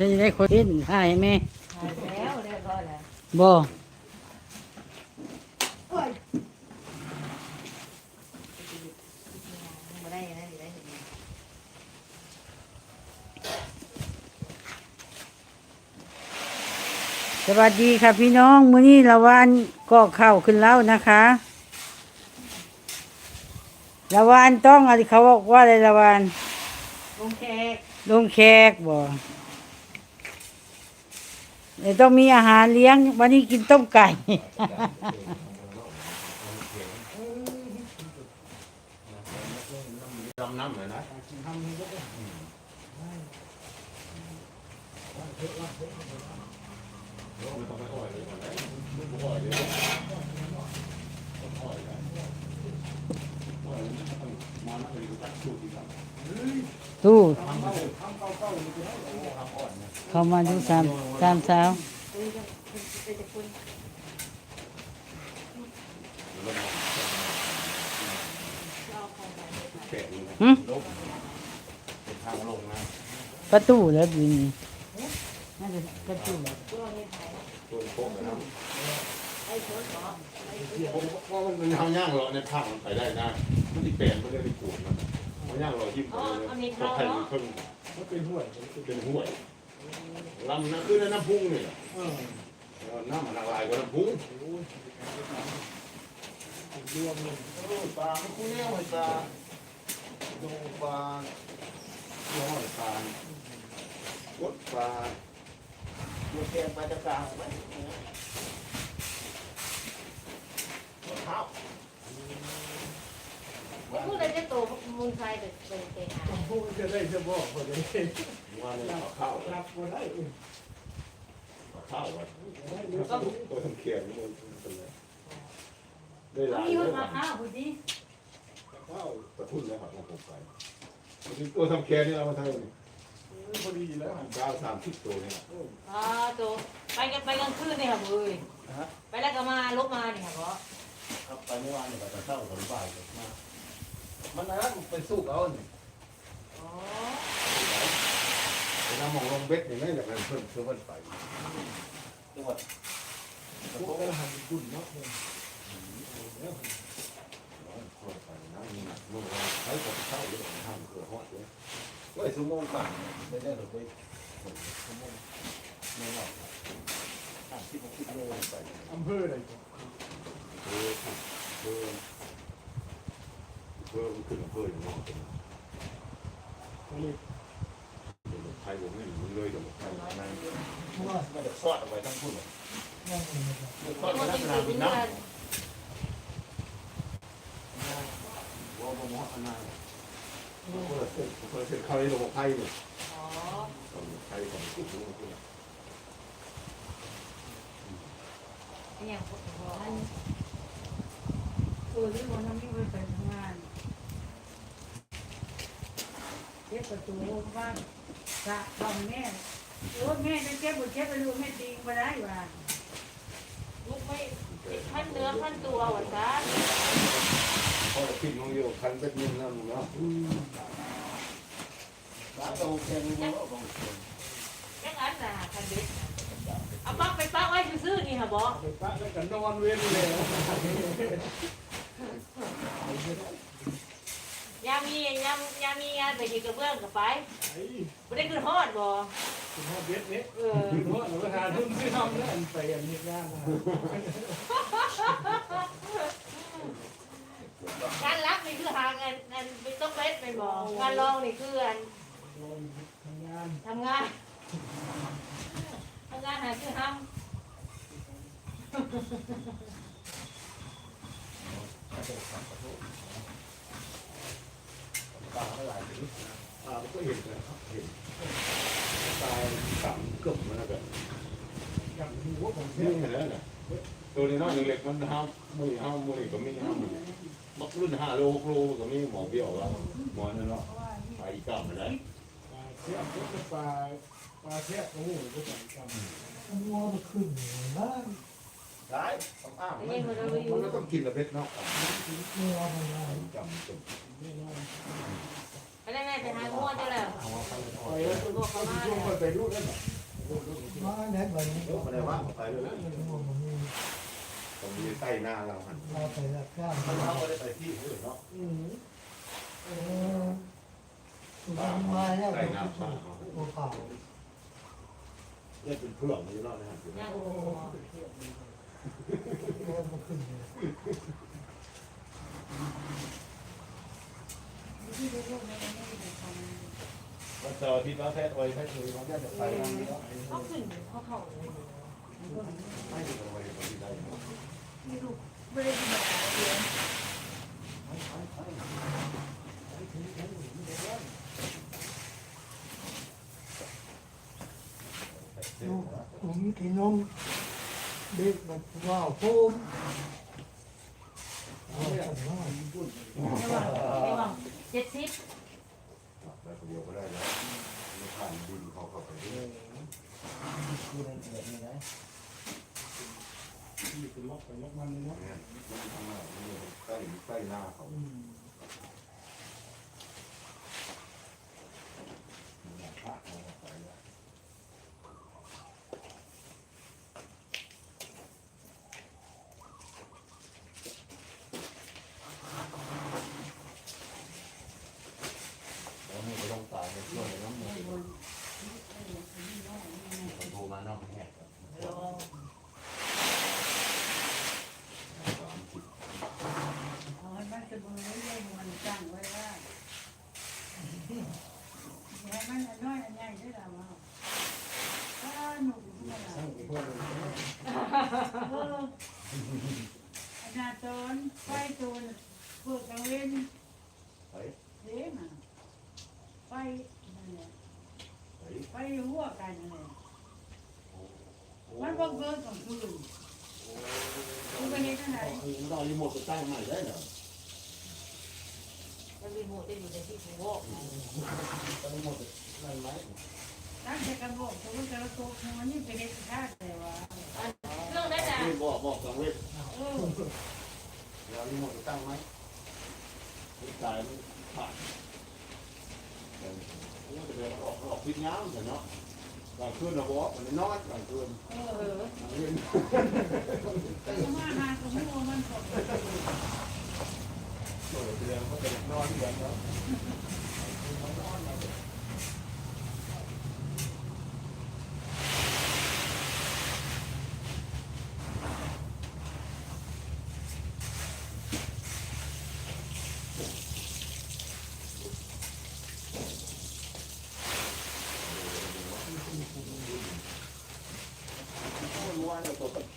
จะได้คนเห็นถ่ายไหมหายแล้วเรียบร้อยแล้วบ่ไม่ได้นะไม่ได้เห็นไหมสวัสดีค่ะพี่น้องมื้อนี้ละวันก็เข้าขึ้นแล้วนะคะละวันต้องอะไรเขาบอกว่าอะไรละวันลุงแขกลงแขกบ่ เดี๋ยวต้องมีอาหารเลี้ยง วันนี้กินต้มไก่ดำน้ำเลยนะ ตู้เข้ามาดูสามสามสาวประตูแล้วดูนี่น่าจะประตูตัวโค้ง ผมว่ามันทางย่างเราในภาคมันไปได้นะ มันติดแปะมันเลยติดขวดมันมันย่างเรายิ้มไปเลยพอไทยมันเพิ่งมันเป็นห้วยเป็นห้วยลำนะคือในน้ำพุ่งนี่แหละเออน้ำมันละลายกว่าน้ำพุ่งรวมเลยปลาคุณแน่หอยปลาดูปลาย้อยปลาวัดปลาวัดแกงปลาจะกลางไหมวัดเท้า พูดอะไรจะโตมูลไฟเป็นเป็นเป็นหาพูดจะได้จะบอกคนนี้ว่าเนี่ยข้าวรับคนได้ข้าววัดตัวทำเขียนมันเป็นไรได้หลายมีคนยมาอ้าวคุณดิข้าวกระทุ่นแล้วครับของผมไปตัวทำเขียนนี่เอามาทำนี่พอดีแล้วข้าวสามสิบตัวเนี่ยอ๋อโตไปกันไปกลางคืนนี่ค่ะเว้ยไปแล้วก็มาลบมานี่ค่ะเพราะ ครับไปเมื่อวานเนี่ยไปเช้าถึงบ่ายมากมันนั้นไปสู้เอาเนี่ยอ๋อไปน้ำมองลงเบ็ดอย่างนี้แต่มันเพิ่มเพิ่มไปจังหวัดพวกกระหันกุ่นเนาใช้กับข้าวเยอะทำเกลือฮอดเลยเฮ้ยชั่วโมงกว่าไม่ได้หรอกเว้ยชั่วโมงไม่หรอกห้าสิบหกสิบโลไปอำเภออะไร เออเออเออขึ้นอำเภออย่างนี้นี่ไทยผมไม่รู้เลยเดี๋ยวไทยนั่นมันจะซอดเอาไว้ทั้งพุ่นยังไงซอดไว้นทั้งนาบินน้ำว่าบ่เหมาอันนั้นคนละเส้นคนละเส้นเขาเลยลงไทยเนี่ยอ๋อไทยของผู้สูงอายุนี่ยังพวกพ่อ ตัวที่มันทำให้ไปทำงานเก็บประตูบ้าสะทำแม่โอ้แม่จะเก็บบุเก็บไปดูแม่ตีมาได้ว่าลูกไม่ขั้นเนื้อขั้นตัวหวานซะพอพิมพ์ของโยคันเป็นเงินแล้วเนาะร้านโตแค่นี้เนาะบางคนแค่นั้นนะคันเด็ดเอาปักไปปักไว้ซื่อๆนี่ค่ะบอไปปะแล้วกันนอนเว้นเลย ยามียามยามีงานไปที่กระเบื้องกับไปไอ้ไม่ได้ขึ้นฮอดบ่คุณพ่อเบ็ดเนี่ยเออคุณพ่อหนูหาทุ่มซื้อทำเนี่ยไปอันนี้งานนะการรับนี่คือหาเงินเงินไม่ต้องเล็ดไปบ่การลองนี่คืออันลองทำงานทำงานทำงานหาคือท ตาเท่าไหร่ถึงตาก็เห็นเลยเห็นตาต่ำกึ่มมันแบบอย่างหัวของเนี่เท่เห็นแล้วเนี่ยตัวนี้น้อยเล็กมันห้ามมือห้ามมือก็มีห้ามมือบักรุ่นห้าโลหกโลก็มีหมอเบี้ยวแล้วหมอนั่นเนาะไปอีกก้าวมาได้ปลาเทียบก็ปลาปลาเทียบโอ้โหก็สั่งกันงัวมันขึ้นบ้าน ได้ต้องอ้ามมันก็ต้องกินละเพ็ดเนาะงัวทำงานจำจำไม่ไปแล้วแม่ไปหาง่วงเจ้าแล้วไปแล้วก็ช่วงไปดูนั่นแหละมาแน่บัดนี้ยกอะไรวะไปเลยตรงนี้ใต้หน้าเราหันเราไปรับจ้างมันเขาไปไปที่อื่นเนาะอืมเออมาแล้วใต้หน้าบ้เขาบ่าเนี่ยเป็นเพื่อนอยู่เนาะนะฮะย่างโอ้บ่ วันเสาร์อาทิตย์เราแท้ไว้แท้คือเราจะไปทางนี้เนาะเขาขึ้นเขาเข้าเลยไม่ได้ไปไปที่ดเนาะที่ลูกไม่ได้มาเรียนผมกินนม เด็กมันว้าวโฟมเอาไปว่าไม่ว่าไม่ว่าเจ็ดสิบไปคนเดียวก็ได้แล้วไม่ผ่านดินเขาเข้าไปด้วยคือมันแบบนี้นะที่เป็นล็อกไปล็อกมันเลยเนาะเนี่ยมันทำอะไรมันใกล้ใกล้หน้าเขา อืม พระเขาไปแล้ว แล้วมึงไปลงตายในช่วงน้ำมันโทรมาน้องแหก ลอง สามสิบ อ๋อมันจะมือเล่นมันจังไว้ว่า แย่มันน้อยอันใหญ่ได้หรอวะถ้าหนุ่มที่มันสร้างอีกคนหนึ่งเอออาณาจรไฟโจรเปิดกลางเว้นไปเด้มาไฟนั่นแหละไปไฟหัวกันนั่นแหละมันบ่เกินกลางคืนคุณไปเห็นที่ไหนเรารีโมทไปตั้งใหม่ได้เหรอแล้วรีโมทจะอยู่ในที่ถูกโลกตอนนี้หมด นั่นไหมตั้งแต่กระบอกสมมติเราโตมันนี่เป็นเอกชาแต่ว่าเรื่องนั้นน่ะไม่บอกบอกกังเวทเออเรารีโมทไปตั้งไหมตายมันผ่านนี่จะเป็นออกออกพิษย้ำแต่เนาะกลางคืนเราบอกมันนอนกลางคืนเอเออองนมาหาสมมติมันสดโดดเรือนก็เป็นนอนเรือนแล้วรู้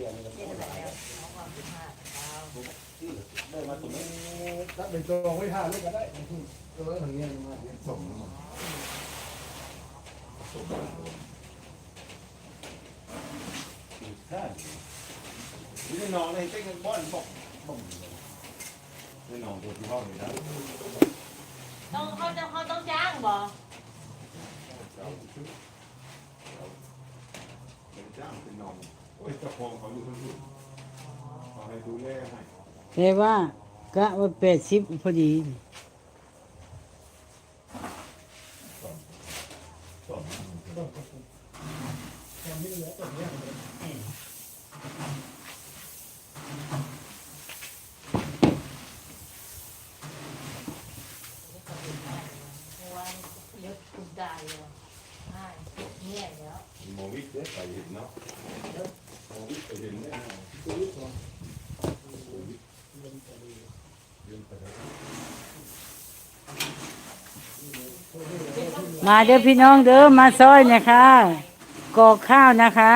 ตัวตะเคียนกับเจ็ดผู้แล้หลายวเอาความสิบห้าเอาได้มาตรงนี้ถ้าเป็นตัวไว้ห้าเลยก็ได้เออทางนี้มาส่งมาส่งมาใช่นี่น้องในเต้นบ้อนบอกบ่มนี่น้องตัวที่ห้องนี่นะต้องเขาจะเขาต้องจ้างบ่เป็นจ้างเป็นน้อง โอ้ยเจ้าของเขาอยู่คนอื่นเขาให้ดูแลให้แต่ว่ากะว่าแปดสิบพอดีส่งตอนนี้เหลือตัวนี้เพราะว่าเยอะคุณตายเลยใช่เนี่ยเดี๋ยว โมวิทเด้ไปเห็นเนาะโมวิทไปเห็นเนี่ย ตัวนี้ก่อน โมวิท เงินจะดี เดินไปแล้ว มาเด้อพี่น้องเด้อมาซอยนะคะกอกข้าวนะคะ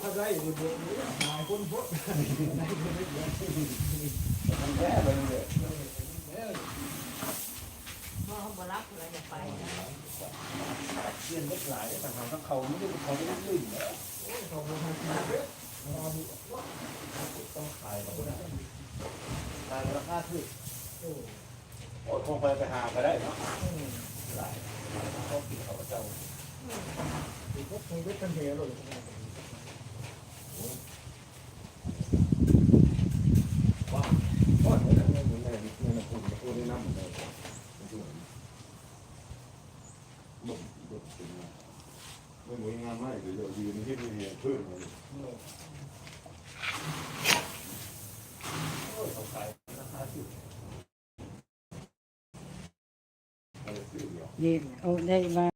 ถ้อยู่เดือนนี้หายแบบนั้นตายราคาถูก อดคงไปไปหาก็ได้เนาะหลายก็กินขาเจ้าอีกพวกมึงเปหวาไปนเหมืได้เนไม่เหมือนงานไม่เดี๋ยวยืนที่มีเหเพื่อเลย เดียวเย็นโอ้ได้มา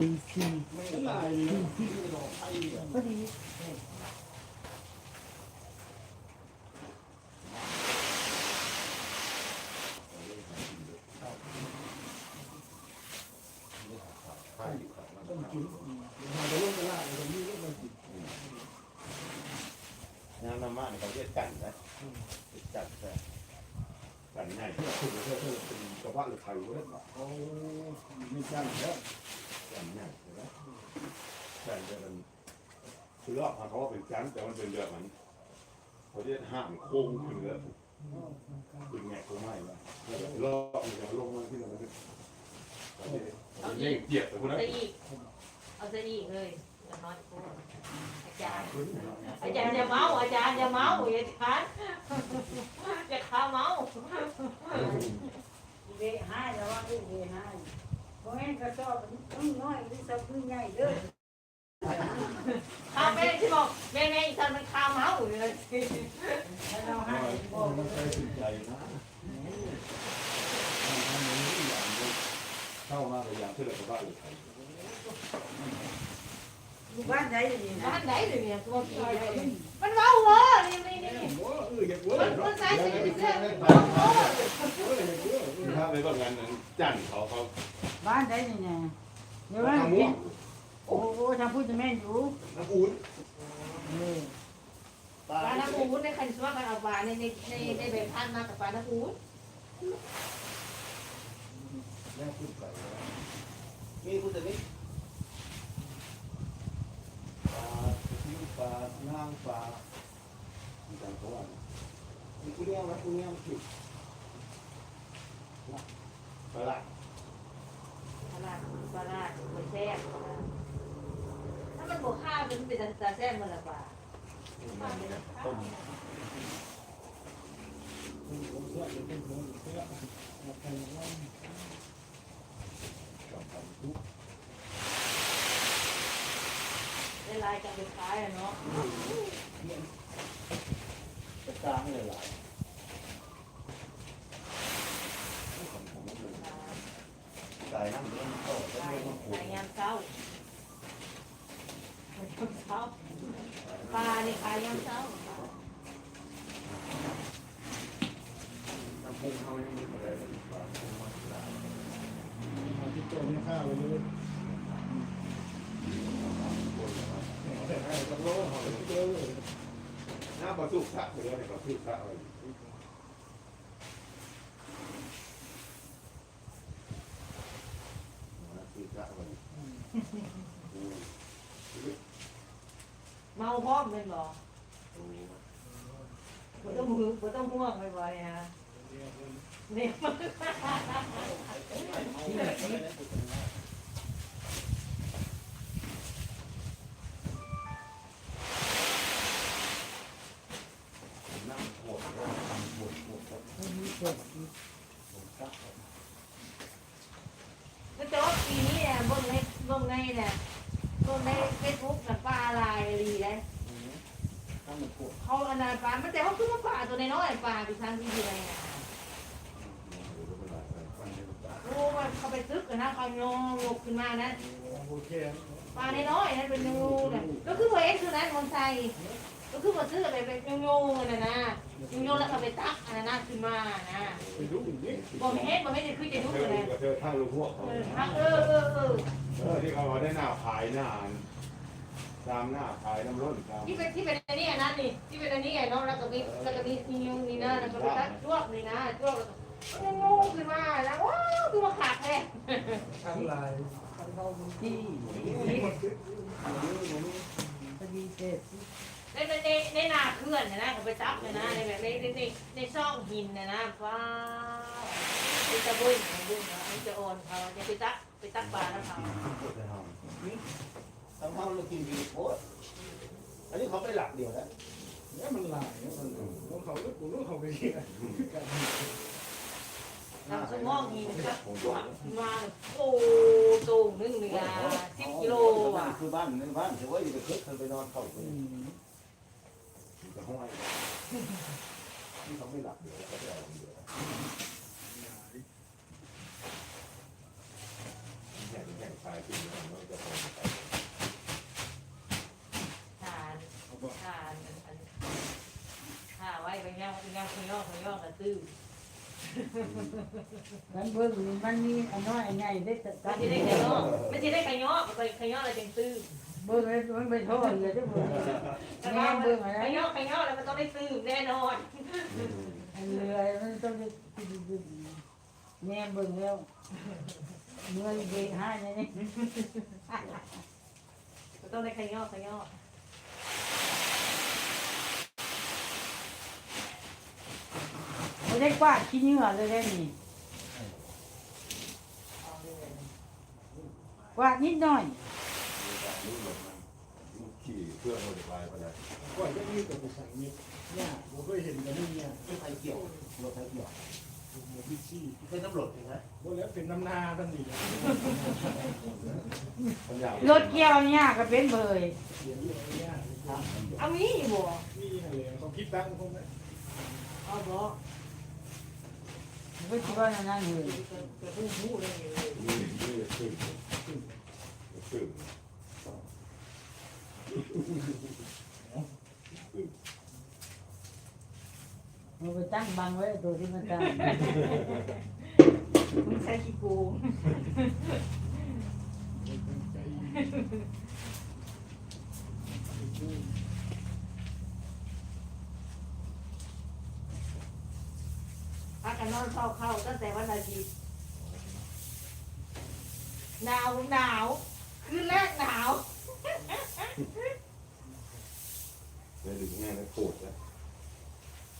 ดีทีไม่ตายเลยที่ดอกไอ้เนี่ยพอดีใช่ครับต้องกินหาไปลงตลาดตรงนี้ก็มันกินงานน้ำมันเขาเรียกกันนะกันแต่กันง่ายที่สุด เลยคือเป็นกระเพาะหรือไข่เว้ยเขาไม่จ้างแล้วกันง่ายใช่ไหมกันจะเป็นคือรอบเขาว่าเป็นจันแต่มันเป็นแบบมันเขาเรียกห้ามโค้งขึ้นเลยเป็นไงโค้งไม่ละรอบมันจะลงมาที่เราเป็นเล่งเกียบแต่คนนั้นจะอีกเอาจะอีกเลยอย่าน้อยโคตรอาจารย์อาจารย์อย่าเมาอาจารย์อย่าเมาอย่าทานอย่าข้าเมา เวให้แล้วว่าเวให้เพราะงั้นก็ชอบพึ่งน้อยหรือสักพึ่งใหญ่เด้อข้าวแม่ที่บอกแม่แม่อีสันมันข้าวเมาอยู่เลยสิถ้าเราให้บก็อกไม่ใช่สินใจนะเข้ามาพยายามเชื่อกับบ้านเลย อยู่บ้านไหนอยู่นี่นะบ้านไหนเลยเนี่ยตัวกี่เลยมันเมาเหรอนี่นี่นี่โอ้เอออยากเว้มันยมันใส่สีเสื้อเอออยากเว้ยถ้าไปก็งานนั้นจันเขาเขาบ้านไหนนี่นะเดี๋ยวว่าทำม่วงโอ้โหทำพูดจะแม่นอยู่น้ำอุ่นเออปลาน้ำอูดในคันสว่ามันเอาปลาในในในในแบบพันมากับปลาน้ำอูดแล้วพูดไปมีผู้ชนิดปลาทิ้ง ปลาย่างปลาจังเขาว่ามีผู้เลี้ยงนะผู้เลี้ยงผิดปลาละปลาปลาไม่แซ่บถ้ามันบวกข้าวมันเป็นตาแซ่บมันละปลาต้มผมเชื่อเป็นคนเชื่อใครว่า กับทำทุก ได้ลายกันเป็นคล้ายอะเนาะจะกลางเลยหลายของผมมันเลยตายน้ำเรื่องโตแล้ยงมันขูดลายยามเช้าเช้าปลานี่ขายามเช้าน้ำพุเขาไม่มีอะไรเลยปลาพุงมันปลาที่ตัวนี้ข้าวเลย คนนะครับแต่ให้อยเลยหน้าประตูพระเลยเนี่ยประตูพระอะไรเมาพร้อมเป็นบ่บ่ต้องมือบ่ต้องห่วงไปบ่เนี่ยเนี่ยมัน นั่งปวดปวดปวดปวด ไม่มีเกิด ก็แต่ว่าปีนี้เนี่ยเบิ่งในเบิ่งในเนี่ยเบิ่งในเฟซบุ๊กน่ะปลาลายดีเลย ถ้ามันปวด เขาอันนั้นปลามันแต่ว่าคือมันปลาตัวน้อยๆปลาไปทางที่ดีเลยน่ะโอ้มันเขาไปซึกกันนะเขาโยงลกขึ้ นมานะโอเคปลาน้อยๆนั่นเป็นงูน่ะก็คือว่าเอ็กซ์คือนั้นมันใส่ก็คือว่าซื้อไปเป็นงูๆน่ะนะงูๆแล้วก็ไปตักอันนั้นนะขึ้นมานะไปดูอย่างนี้บ่ไม่เห็นบ่ไม่ได้คือจะดูเธอเลยเธอท่าลูกหัวเขาเออทักเออเออเออเออที่เขาได้หน้าขายหน้าตามหน้าขายน้ำร้อนตามที่เป็นที่เป็นอันนี้อันนั้นนี่ที่เป็นอันนี้ไงเนาะแล้วก็มีแล้วก็มีมีงูนี่นะแล้วก็ไปตักจวกนี่นะจวกแล้วก็งูขึ้นมาแล้วว้าวคือมาขาดแท้ทางลาย เราบางที่พอดีเสร็จในในในในนาเขื่อนนะนะเขาไปตักเลยนะในแบบในในในในช่องหินนะนะว้าวเป็นตะบุ้งตะบุ้งนะไอ้จะโอนเขาจะไปตักไปตักปลาแล้วเขาทั้งห้องเรากินดีโคตรอันนี้เขาไปหลักเดียวแล้วเนี่ยมันหลายมันเขาเลือกกูรู้เขาไปเยนทำสมองหินก็มาโอ้โตงนึงเลยอะสิบกิโลอะคือบ้านในบ้านถือว่าอยู่ในคึกเคยไปนอนเข้าไปจะห้อยที่เขาไม่หลับเดี๋ยวเขาจะเอาเดี๋ยวแข่งแข่งสายขึ้นแล้วมันจะพอไปทานทานอันถ้าไว้ไปย่างไปย่างไปย่องไปย่องกระตื้อ มันเบิ่งมันมีอันน้อยอันใหญ่ได้แต่ไม่ใช่ได้ขย่อไม่ใช่ได้ขย่อไปขย่ออะไรเป็นตื้อเบิ่งเลยมันไปโทษเลยเด้อเบิ่งแม่เบิ่งอะไรไขย่อขย่อแล้วมันต้องได้ตื้อแน่นอนอันเรือมันต้องได้แม่เบิ่งแล้วเมื่อยเด็กให้เนี่ยมันต้องได้ไขย่อขย่อ ไม่ได้กวาดขี้เหงื่อเลยได้นี่กวาดนิดหน่อยขี่เครื่องรถไฟไปเลยก่อนจะมีตัวไปสั่งนี่เนี่ยผมเคยเห็นกันนี่เนี่ยไม่ไปเกี่ยวรถไฟเกี่ยวหมูพิชชี่เป็นตำรวจนะพวกแล้วเป็นน้ำนาตั้งนี่ปัญญารถเกี่ยวเนี่ยก็เป็นเบยเองเนี่ยเอามีบ่นี่อะไรเขาคิดตั้งคงไหมเอาบ่ ก็คิดว่านั่นเลยกระพุ่งหูเลยนี่นี่ตื่นตื่นมันไปตั้งบังไว้ตัวที่มันตั้งมึงใช้กี่โกงใจ กกันนอนเฝ้าเข้าตั้งแต่วันอาทิตย์หนาวหนาวคืนแรกหนาวในดึกแง่ในโคตรนะ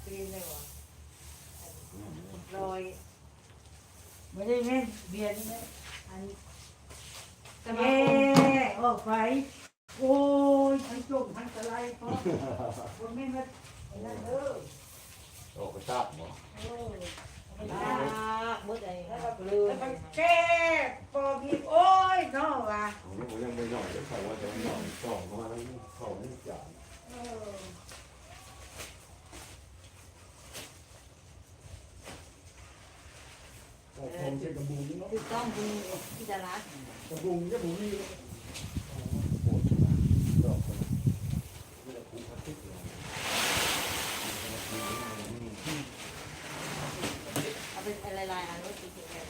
เป็นเลยวะลอยไม่ได้แม่เบียร์นี่แม่อันสเอ๊มาคมออกไปโอ้ยทั้งจมทั้งตะไลเพราะคนไม่มาไอ้นั่นเออออกไปทราบบ่เออลากมืดอะไรครับเลแล้วย มันแก้ปอบีโอ้ยน้อว่ะผมยังไม่ย่อยจะใส่ว่าจะย่อยสองมาแล้วเขาไม่จ่ายเออออกของใส่กระบุงเนาะถูกต้องดูที่จะรักกระบุงก็บุงนี่ โคตรดอกคนไม่ได้คุ้มพัดทิศเลย เอาเป็นอะไรลายอันนู้นจริงๆเลย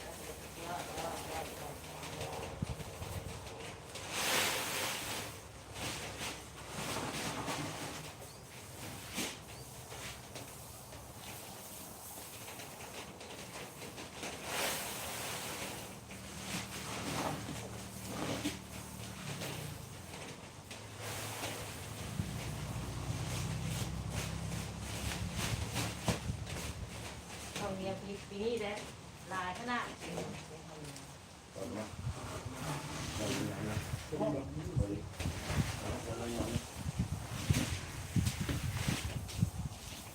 เขาเนียปีปีนี้แหละลายขนาด ตอนนี้ตอนนี้นะ เป็นแบบ ตอนนี้ตอนนี้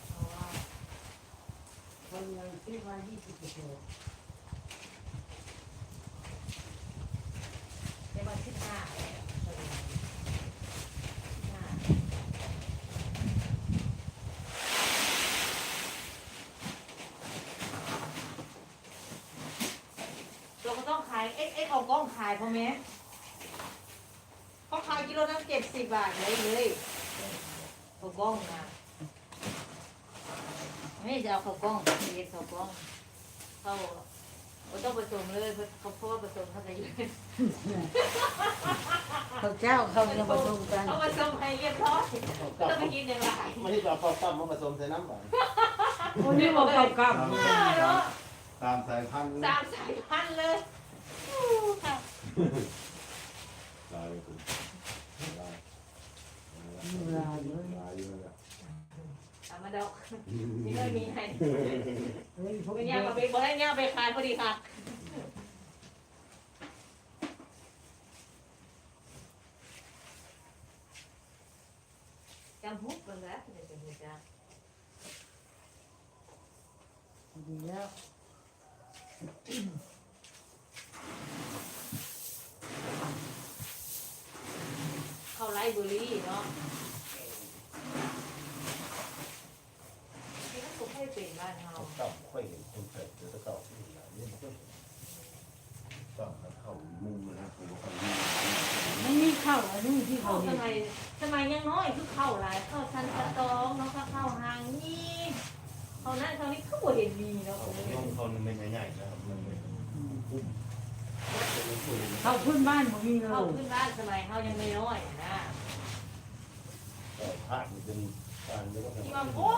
เพราะว่า คนยังซื้อมายี่สิบกิโล ในวันที่ห้าห้าเราก็ต้องขาย เอ๊ะเอ๊ะเอากล้องขายพอไหมเขาขายกิโลละเจ็ดสิบบาทเลยเลยเอากล้องนะไม่จะเอาข้าวกล้องเรียนข้าวกล้องเขาเราต้องผสมเลยเขาเพราะว่าผสมเขาจะอยู่เขาเจ้าเขาจะมาส่งกันเอาผสมให้เรียบร้อยต้องไปกินอย่างไรไม่ได้เอาข้าวตั้มมาผสมใส่น้ำหวานคนนี้บอกเขากลับตามสายพันธุ์สามสายพันธุ์เลย ค่ะลายคุณลายลายอยู่นั่นแหละตามาดอกนี่ก็มีให้เฮ้ยพวกเป็นนี้ยามาไปบอกให้ยาไปขายพอดีค่ะจำฮุกกันแล้วเดี๋ยวจะมีจ้าดีแล้ว เข้าไลฟ์เบอรี่เนาะนี่ก็คงให้เป็นบ้านเฮาเขาเก่าค่อยเห็นคนใส่เสื้อเก่าที่หลายเรื่องเพิ่นก็เข้ามุมนะผมก็มุมมันมีข้าวอันนี้ที่เข้าเขาสมัยสมัยยังน้อยคือเข้าหลายเข้าชันกระตองเนาะก็เข้าหางนี่เขานั้นเขานี้เขาบ่เห็นมีเนาะเขาต้องเขาเป็นใหญ่ๆนะครับมันเป็นเขาพื้นบ้านบ่มีเลเข้ายขึ้นบ้านสมัยเขายังไม่น้อย นะแต่พลาดมันเป็นการเรียกว่าที่ว่าโอ้